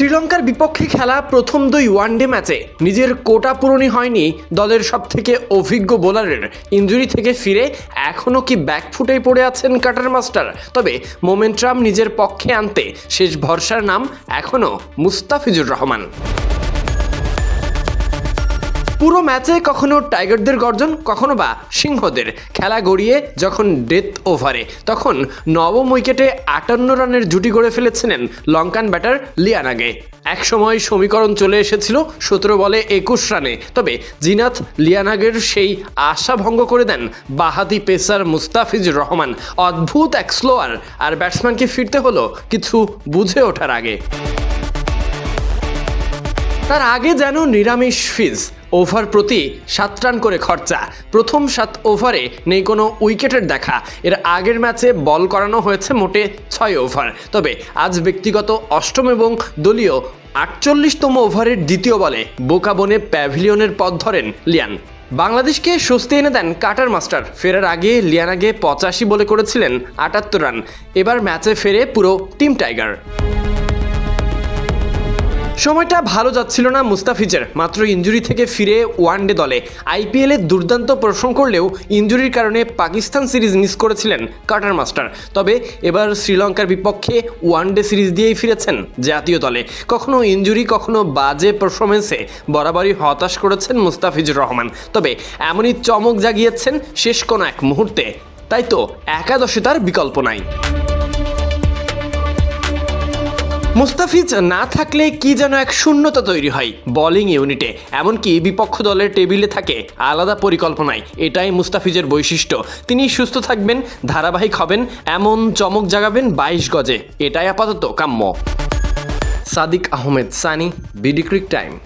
শ্রীলঙ্কার বিপক্ষে খেলা প্রথম দুই ওয়ানডে ম্যাচে নিজের কোটা পূরণই হয়নি দলের সবথেকে অভিজ্ঞ বোলারের। ইঞ্জুরি থেকে ফিরে এখনও কি ব্যাকফুটেই পড়ে আছেন কাটার মাস্টার? তবে মোমেন্ট্রাম নিজের পক্ষে আনতে শেষ ভরসার নাম এখনও মুস্তাফিজুর রহমান। পুরো ম্যাচে কখনো টাইগারদের গর্জন, কখনো বা সিংহদের। খেলা গড়িয়ে যখন ডেথ ওভারে তখন নবম উইকেটে আটান্ন রানের জুটি গড়ে ফেলেছিলেন লঙ্কান ব্যাটার লিয়ানাগে একসময় সমীকরণ চলে এসেছিল সতেরো বলে একুশ রানে। তবে জিনাত লিয়ানাগের সেই আশা ভঙ্গ করে দেন বাহাতি পেসার মুস্তাফিজুর রহমান। অদ্ভুত এক স্লোয়ার আর ব্যাটসম্যানকে ফিরতে হলো কিছু বুঝে ওঠার আগে। তার আগে যেন নিরামিষ ফিজ। ওভার প্রতি সাত রান করে খরচা। প্রথম সাত ওভারে নেই কোনো উইকেটের দেখা। এর আগের ম্যাচে বল করানো হয়েছে মোটে ছয় ওভার। তবে আজ ব্যক্তিগত অষ্টম এবং দলীয় আটচল্লিশতম ওভারের দ্বিতীয় বলে বোকা বনে প্যাভিলিয়নের পথ ধরেন লিয়ান। বাংলাদেশকে স্বস্তি এনে দেন কাটার মাস্টার। ফেরার আগে লিয়ানাগে পঁচাশি বলে করেছিলেন আটাত্তর রান। এবার ম্যাচে ফেরে পুরো টিম টাইগার। সময়টা ভালো যাচ্ছিল না মুস্তাফিজের। মাত্র ইঞ্জুরি থেকে ফিরে ওয়ানডে দলে। আইপিএলে দুর্দান্ত প্রদর্শন করলেও ইঞ্জুরির কারণে পাকিস্তান সিরিজ মিস করেছিলেন কাটার মাস্টার। তবে এবার শ্রীলঙ্কার বিপক্ষে ওয়ানডে সিরিজ দিয়েই ফিরেছেন জাতীয় দলে। কখনো ইঞ্জুরি, কখনো বাজে পারফরমেন্সে বরাবরই হতাশ করেছেন মুস্তাফিজুর রহমান। তবে এমনই চমক জাগিয়েছেন শেষ কোনো এক মুহূর্তে। তাই তো একাদশে তার বিকল্প নাই। মুস্তাফিজ না থাকলে কি যেন এক শূন্যতা তৈরি হয় বোলিং ইউনিটে। এমনকি বিপক্ষ দলের টেবিলে থাকে আলাদা পরিকল্পনায়। এটাই মুস্তাফিজের বৈশিষ্ট্য। তিনি সুস্থ থাকবেন, ধারাবাহিক হবেন, এমন চমক জাগাবেন বাইশ গজে। এটাই আপাতত কাম্য। সাদিক আহমেদ সানি বিডিক্রিক টাইম।